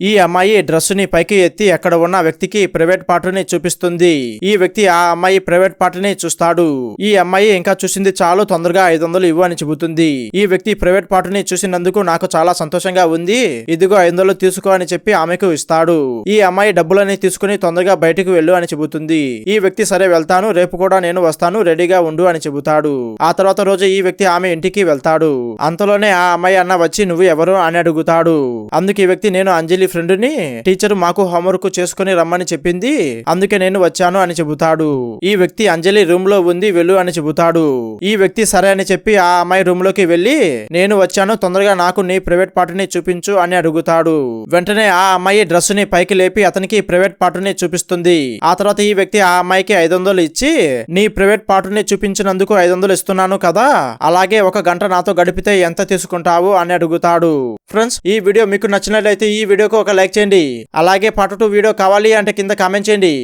ఈ అమ్మాయి డ్రెస్ని పైకి ఎత్తి అక్కడ ఉన్న వ్యక్తికి ప్రైవేట్ పార్ట్ని చూపిస్తుంది. ఈ వ్యక్తి ఆ అమ్మాయి ప్రైవేట్ పార్ట్ని చూస్తాడు. ఈ అమ్మాయి ఇంకా చూసింది చాలు తొందరగా ఐదు వందలు ఇవ్వు అని చెబుతుంది. ఈ వ్యక్తి ప్రైవేట్ పార్ట్ని చూసినందుకు నాకు చాలా సంతోషంగా ఉంది. ఇదిగో ఐదు వందలు తీసుకో అని చెప్పి ఆమెకు ఇస్తాడు. ఈ అమ్మాయి డబ్బులని తీసుకుని తొందరగా బయటకు వెళ్ళు అని చెబుతుంది. ఈ వ్యక్తి సరే వెళ్తాను రేపు కూడా నేను వస్తాను రెడీగా ఉండు అని చెబుతాడు. ఆ తర్వాత రోజు ఈ వ్యక్తి ఆమె ఇంటికి వెళ్తాడు. అంతలోనే ఆ అమ్మాయి అన్న వచ్చి నువ్వు ఎవరు? అని అడుగుతాడు. అందుకు ఈ వ్యక్తి నేను అంజలి ఫ్రెండ్ని టీచర్ మాకు హోంవర్క్ చేసుకుని రమ్మని చెప్పింది. అందుకే నేను వచ్చాను అని చెబుతాడు. ఈ వ్యక్తి అంజలి రూమ్లో ఉంది వెళ్ళు అని చెబుతాడు. ఈ వ్యక్తి సరే అని చెప్పి ఆ అమ్మాయి రూమ్లోకి వెళ్ళి నేను వచ్చాను తొందరగా నాకు నీ ప్రైవేట్ పార్ట్ని చూపించు అని అడుగుతాడు. వెంటనే ఆ అమ్మాయి డ్రెస్ని పైకి లేపి అతనికి ప్రైవేట్ పార్ట్ని చూపిస్తుంది. ఆ తర్వాత ఈ వ్యక్తి ఆ అమ్మాయికి ఐదు వందలు ఇచ్చి నీ ప్రైవేట్ పార్ట్ని చూపించినందుకు ఐదు వందలు ఇస్తున్నాను కదా అలాగే ఒక గంట నాతో గడిపితే ఎంత తీసుకుంటావు అని అడుగుతాడు. ఫ్రెండ్స్ ఈ వీడియో మీకు నచ్చినట్లయితే ఈ ఒక లైక్ చేయండి. అలాగే పార్ట్ టూ వీడియో కావాలి అంటే కింద కామెంట్ చేయండి.